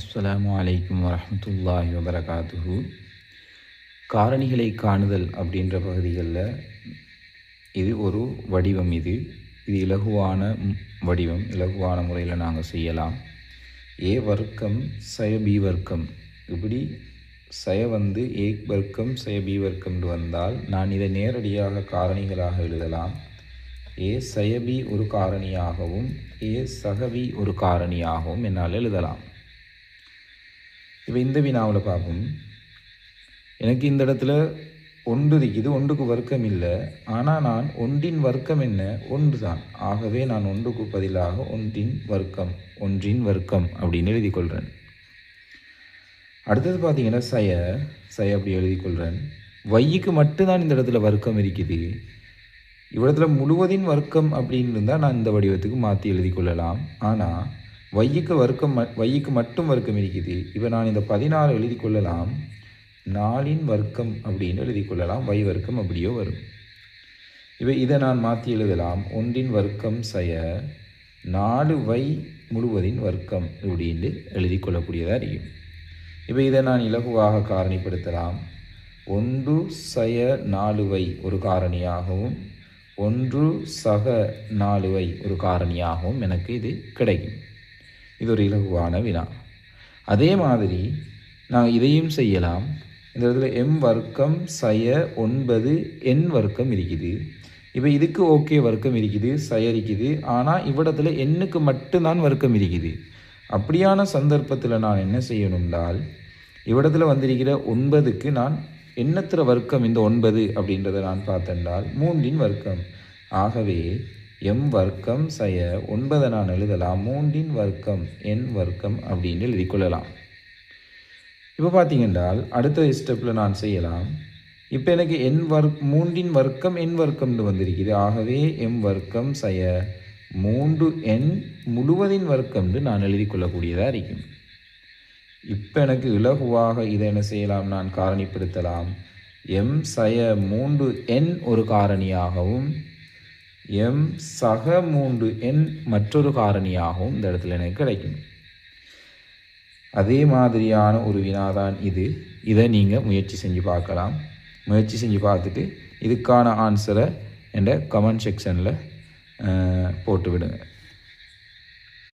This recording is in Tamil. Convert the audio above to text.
அஸ்ஸலாமு அலைக்கும் வரஹ்மத்துல்லாஹி வபரகாத்துஹு. காரணிகளை காணுதல் அப்படின்ற பகுதிகளில் இது ஒரு வடிவம் இது. இது இலகுவான வடிவம் இலகுவான முறையில் நாங்கள் செய்யலாம். ஏ வர்க்கம் சய பி வர்க்கம். இப்படி சய வந்து ஏ வர்க்கம் சய பி வர்க்கம்னு வந்தால் நான் இதை நேரடியாக காரணிகளாக எழுதலாம். ஏ சயபி ஒரு காரணியாகவும் ஏ சகபி ஒரு காரணியாகவும் என்னால் எழுதலாம். இப்போ இந்த வினாவில் பார்ப்போம் எனக்கு இந்த இடத்துல ஒன்று இருக்குது ஒன்றுக்கு வர்க்கம் இல்லை. ஆனால் நான் ஒன்றின் வர்க்கம் என்ன? ஒன்று தான் ஆகவே நான் ஒன்றுக்கு பதிலாக ஒன்றின் வர்க்கம் ஒன்றின் வர்க்கம் அப்படின்னு எழுதி கொள்கிறேன் அடுத்தது பார்த்தீங்கன்னா சய சய அப்படி எழுதி கொள்கிறேன் வையிக்கு மட்டும்தான் இந்த இடத்துல வர்க்கம் இருக்குது. இவ்விடத்தில் முழுவதின் வர்க்கம் அப்படின்னு இருந்தால் நான் இந்த வடிவத்துக்கு மாற்றி எழுதி கொள்ளலாம். ஆனால் வையுக்கு வர்க்கம் ம- வையுக்கு மட்டும் வர்க்கம் இருக்குது இப்போ நான் இந்த பதினாறு எழுதி கொள்ளலாம். நாலின் வர்க்கம் அப்படின்னு எழுதி கொள்ளலாம். வை வர்க்கம் அப்படியோ வரும். இப்போ இதை நான் மாற்றி எழுதலாம். ஒன்றின் வர்க்கம் சய நாலு வை முழுவதின் வர்க்கம் அப்படின்னு எழுதி கொள்ளக்கூடியதாக இருக்கும். இப்போ இதை நான் இலகுவாக காரணிப்படுத்தலாம். ஒன்று சய நாலுவை ஒரு காரணியாகவும் ஒன்று சக நாலுவை ஒரு காரணியாகவும் எனக்கு இது கிடைக்கும். இது ஒரு இலகுவான வினா அதே மாதிரி நான் இதையும் செய்யலாம் இந்த இடத்துல எம் வர்க்கம் சய ஒன்பது என் வர்க்கம் இருக்குது இப்போ இதுக்கு ஓகே வர்க்கம் இருக்குது சய இருக்குது ஆனால் இவ்விடத்தில் எண்ணுக்கு மட்டும்தான் வர்க்கம் இருக்குது அப்படியான சந்தர்ப்பத்தில் நான் என்ன செய்யணும்னால் இவ்விடத்தில் வந்திருக்கிற ஒன்பதுக்கு நான் எண்ணத்திர வர்க்கம் இந்த ஒன்பது அப்படின்றத நான் பார்த்தென்றால் மூன்றின் வர்க்கம் ஆகவே எம் வர்க்கம் சய ஒன்பதை நான் எழுதலாம் மூன்றின் வர்க்கம் என் வர்க்கம் அப்படின்னு எழுதி கொள்ளலாம். இப்போ பார்த்தீங்கன்றால் அடுத்த ஸ்டெப்பில் நான் செய்யலாம். இப்போ எனக்கு என் வர்க் மூன்றின் வர்க்கம் என் வர்க்கம்னு வந்திருக்குது. ஆகவே எம் வர்க்கம் சய மூன்று எண் முழுவதின் வர்க்கம்னு நான் எழுதி கொள்ளக்கூடியதாக இருக்கும். இப்போ எனக்கு இலகுவாக இதை என்ன செய்யலாம்? நான் காரணிப்படுத்தலாம். எம் சய மூன்று எண் ஒரு காரணியாகவும் எம் சக மூன்று எண் மற்றொரு காரணியாகவும் இந்த இடத்துல எனக்கு கிடைக்கும். அதே மாதிரியான ஒரு வினாதான் இது. இதை நீங்கள் முயற்சி செஞ்சு பார்க்கலாம். முயற்சி செஞ்சு பார்த்துட்டு இதுக்கான ஆன்சரை என்ற கமெண்ட் செக்ஷனில் போட்டு விடுங்க